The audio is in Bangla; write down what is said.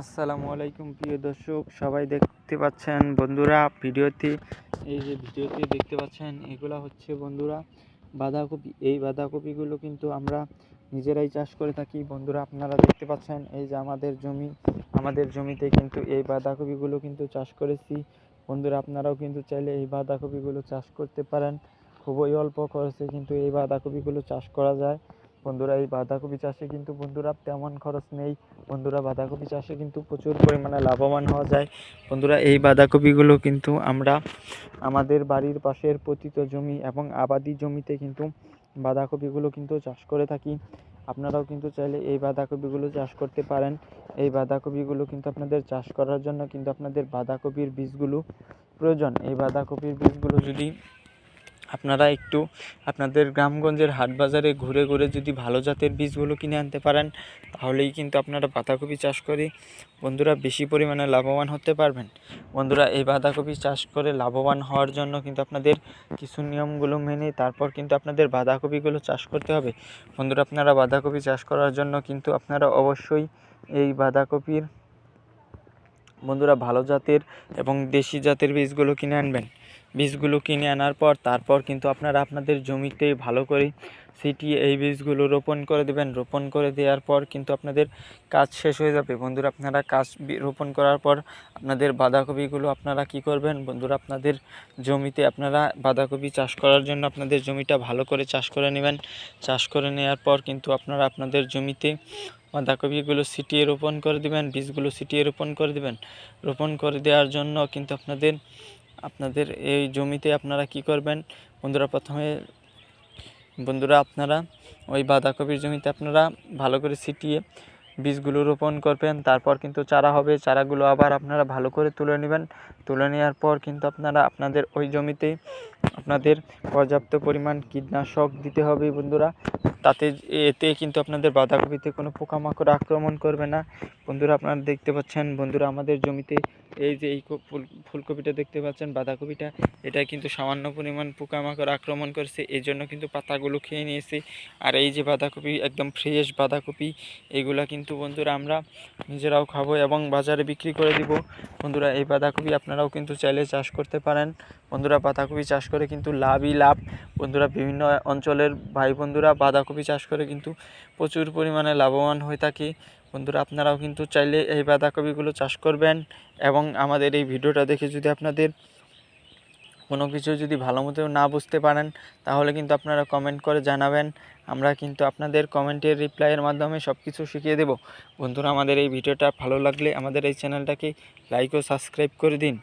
আসসালামু আলাইকুম, প্রিয় দর্শক, সবাই দেখতে পাচ্ছেন বন্ধুরা ভিডিওতে। এই যে ভিডিওতে দেখতে পাচ্ছেন, এগুলা হচ্ছে বন্ধুরা বাঁধাকপি। এই বাঁধাকপিগুলো কিন্তু আমরা নিজেরাই চাষ করে থাকি। বন্ধুরা, আপনারা দেখতে পাচ্ছেন, এই যে আমাদের জমি, আমাদের জমিতে কিন্তু এই বাঁধাকপিগুলো কিন্তু চাষ করেছি। বন্ধুরা, আপনারাও কিন্তু চাইলে এই বাঁধাকপিগুলো চাষ করতে পারেন। খুবই অল্প খরচে কিন্তু এই বাঁধাকপিগুলো চাষ করা যায়। বন্ধুরা, এই বাঁধাকপি চাষে কিন্তু বন্ধুরা তেমন খরচ নেই। বন্ধুরা, বাঁধাকপি চাষে কিন্তু প্রচুর পরিমাণে লাভবান হওয়া যায়। বন্ধুরা, এই বাঁধাকপিগুলো কিন্তু আমরা আমাদের বাড়ির পাশের পতিত জমি এবং আবাদি জমিতে কিন্তু বাঁধাকপিগুলো কিন্তু চাষ করে থাকি। আপনারাও কিন্তু চাইলে এই বাঁধাকপিগুলো চাষ করতে পারেন। এই বাঁধাকপিগুলো কিন্তু আপনাদের চাষ করার জন্য কিন্তু আপনাদের বাঁধাকপির বীজগুলো প্রয়োজন। এই বাঁধাকপির বীজগুলো যদি আপনারা একটু আপনাদের গ্রামগঞ্জের হাট বাজারে ঘুরে ঘুরে যদি ভালো জাতের বীজগুলো কিনে আনতে পারেন, তাহলেই কিন্তু আপনারা বাঁধাকপি চাষ করে বন্ধুরা বেশি পরিমাণে লাভবান হতে পারবেন। বন্ধুরা, এই বাঁধাকপি চাষ করে লাভবান হওয়ার জন্য কিন্তু আপনাদের কিছু নিয়মগুলো মেনে তারপর কিন্তু আপনাদের বাঁধাকপিগুলো চাষ করতে হবে। বন্ধুরা, আপনারা বাঁধাকপি চাষ করার জন্য কিন্তু আপনারা অবশ্যই এই বাঁধাকপির বন্ধুরা ভালো জাতের এবং দেশি জাতের বীজগুলো কিনে আনবেন। বীজগুলো কিনে আনার পর তারপর কিন্তু আপনারা আপনাদের জমিতে ভালো করে ছিটিয়ে এই বীজগুলো রোপণ করে দেবেন। রোপণ করে দেওয়ার পর কিন্তু আপনাদের কাজ শেষ হয়ে যাবে। বন্ধুরা, আপনারা কাজ রোপণ করার পর আপনাদের বাঁধাকপিগুলো আপনারা কি করবেন? বন্ধুরা, আপনাদের জমিতে আপনারা বাঁধাকপি চাষ করার জন্য আপনাদের জমিটা ভালো করে চাষ করে নেবেন। চাষ করে নেওয়ার পর কিন্তু আপনারা আপনাদের জমিতে বাঁধাকপিগুলো সিটিয়ে রোপণ করে দেবেন, বীজগুলো ছিটিয়ে রোপণ করে দেবেন। রোপণ করে দেওয়ার জন্য কিন্তু আপনাদের আপনাদের এই জমিতে আপনারা কি করবেন? বন্ধুরা প্রথমে, বন্ধুরা আপনারা ওই বাঁধাকপির জমিতে আপনারা ভালো করে ছিটিয়ে বীজগুলো রোপণ করবেন। তারপর কিন্তু চারা হবে, চারাগুলো আবার আপনারা ভালো করে তুলে নেবেন। তুলে নেওয়ার পর কিন্তু আপনারা, আপনাদের ওই জমিতে আপনাদের পর্যাপ্ত পরিমাণ কীটনাশক দিতে হবে বন্ধুরা। তাতে এতে কিন্তু আপনাদের বাঁধাকপিতে কোনো পোকামাকড় আক্রমণ করবে না। বন্ধুরা, আপনারা দেখতে পাচ্ছেন, বন্ধুরা, আমাদের জমিতে এই যে এই ফুল ফুলকপিটা দেখতে পাচ্ছেন, বাঁধাকপিটা, এটা কিন্তু সামান্য পরিমাণ পোকামাকড় আক্রমণ করেছে এই জন্য কিন্তু পাতাগুলো খেয়ে নিয়েছে। আর এই যে বাঁধাকপি, একদম ফ্রেশ বাঁধাকপি, এগুলা কিন্তু বন্ধুরা আমরা নিজেরাও খাব এবং বাজারে বিক্রি করে দিব। বন্ধুরা, এই বাঁধাকপি আপনারাও কিন্তু চাইলে চাষ করতে পারেন। বন্ধুরা বাঁধাকপি চাষ করে কিন্তু লাভই লাভ। বন্ধুরা বিভিন্ন অঞ্চলের ভাই বন্ধুরা বাঁধাকপি চাষ করে কিন্তু প্রচুর পরিমাণে লাভবান হয়ে থাকে। বন্ধুরা আপনারাও কিন্তু চাইলে এই বাঁধাকপিগুলো চাষ করবেন এবং আমাদের এই ভিডিওটা দেখে যদি আপনাদের কোনো কিছু যদি ভালো মতো না বুঝতে পারেন, তাহলে কিন্তু আপনারা কমেন্ট করে জানাবেন। আমরা কিন্তু আপনাদের কমেন্টের রিপ্লাইয়ের মাধ্যমে সব কিছু শিখিয়ে দেব। বন্ধুরা, আমাদের এই ভিডিওটা ভালো লাগলে আমাদের এই চ্যানেলটাকে লাইক ও সাবস্ক্রাইব করে দিন।